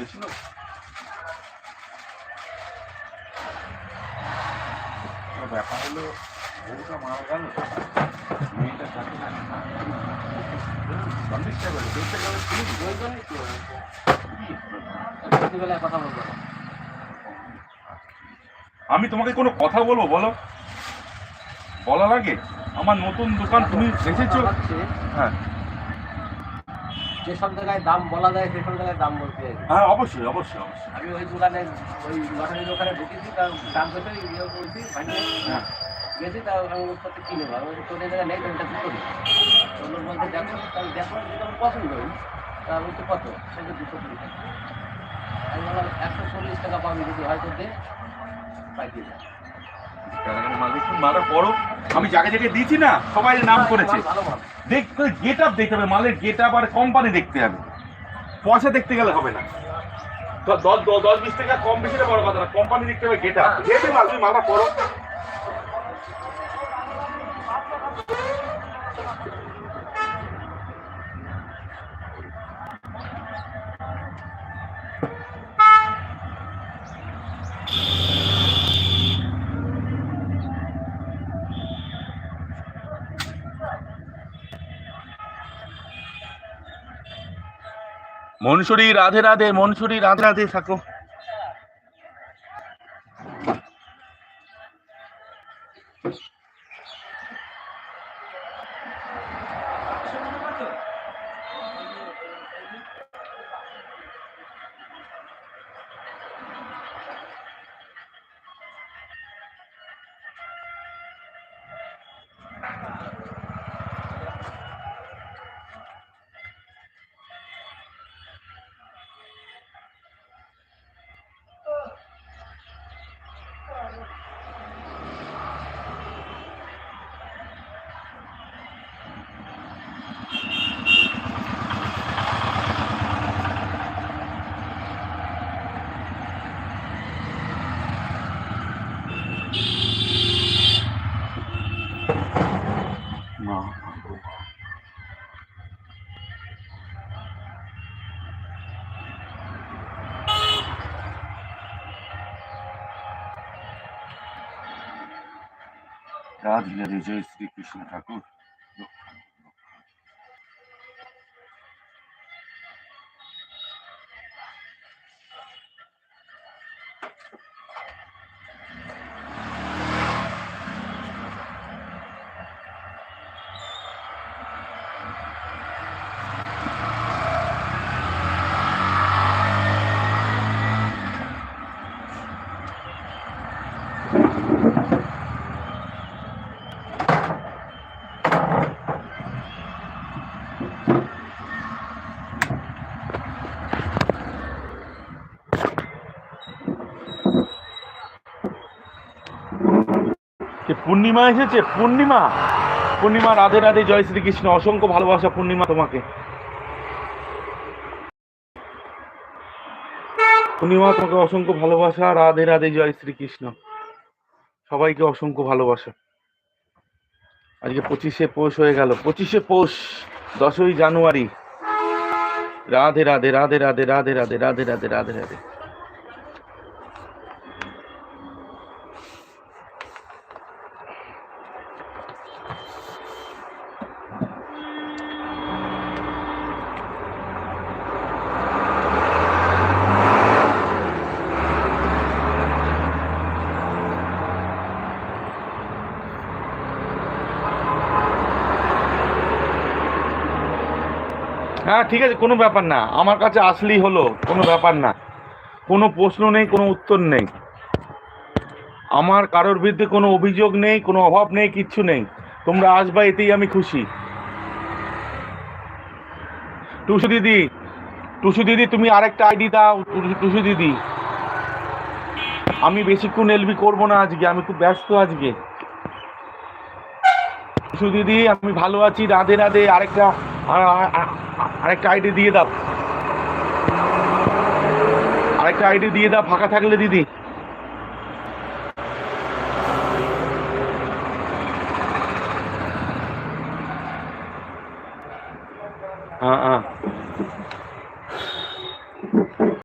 বেশি লোক। ব্যাপার হলো বউটা মারা গেল মেয়েটা থাকে না। সন্দেশটা বেরো দেখতে গেলে তুমি জন্যই তো রাত্রিবেলায় কথা বলব। আমি তোমাকে কোনো কথা বলব বলো? বলা লাগে? আমার নতুন দোকান তুমি এসেছ হ্যাঁ। যেসব জায়গায় দাম বলা যায় সেসব জায়গায় দাম বলতে হবে। হ্যাঁ অবশ্যই অবশ্যই অবশ্যই। আমি ওই দোকানে ওই লটারির দোকানে ঢুকেছি তার দাম পেতে ইয়ে ভাঙিয়ে হ্যাঁ। গেছি তা আমি ওর সাথে কিনে নেব। আমি তোদের জায়গায় নেই তো এটা করি তোর বলতে দেখো তাহলে দেখো যেটা আমার পছন্দ হয় তা আমি কত? সেটা দুশো কুড়ি টাকা। আমি বললাম একশো চল্লিশ টাকা পাবি যদি হয়তো দে পাইয়ে যা। কারাগারের মালিক পরও আমি যাকে যাকে দিয়েছি না সবাই নাম করেছে। ভালো মাল দেখতে গেট আপ দেখতে হবে মালের গেট আপ আর কোম্পানি দেখতে হবে। পয়সা দেখতে গেলে হবে না। দশ দশ বিশ টাকা কম বেশিটা বড় কথা না কোম্পানি দেখতে হবে গেট আপ গেটে মাল তুমি মালটা পড়ো মনসুরি রাধে রাধে মনসুরি রাধে রাধে থাকো। No, no, Radile DJ Stick Fishing Tackle. কে পূর্ণিমা এসেছে, পূর্ণিমা। পূর্ণিমা, রাধে রাধে, জয় শ্রীকৃষ্ণ। অসংখ্য ভালোবাসা পূর্ণিমা তোমাকে। পূর্ণিমা তোমাকে অসংখ্য ভালোবাসা, রাধে রাধে, জয় শ্রীকৃষ্ণ। সবাইকে অসংখ্য ভালোবাসা। আজকে পঁচিশে পৌষ হয়ে গেল। পঁচিশে পৌষ, দশই জানুয়ারি। রাধে রাধে রাধে রাধে রাধে রাধে রাধে রাধে রাধে রাধে। হ্যাঁ ঠিক আছে, কোনো ব্যাপার না। আমার কাছে আসলেই হলো, কোনো ব্যাপার না। কোনো প্রশ্ন নেই, কোনো উত্তর নেই। আমার কারোর বিরুদ্ধে কোনো অভিযোগ নেই, কোনো অভাব নেই, কিচ্ছু নেই। তোমরা আসবা, এতেই আমি খুশি। টুসু দিদি টুসু দিদি, তুমি আরেকটা আইডি দাও, টুসু- দিদি। আমি বেশিক্ষণ এলবি করব না আজকে, আমি খুব ব্যস্ত আজকে। টুসু দিদি, আমি ভালো আছি, রাধে রাধে, আরেকটা আর আরেকটা আইডি দিয়ে দাও। আরেকটা আইডি দিয়ে দাও ফাঁকা থাকলে দিদি। হ্যাঁ হ্যাঁ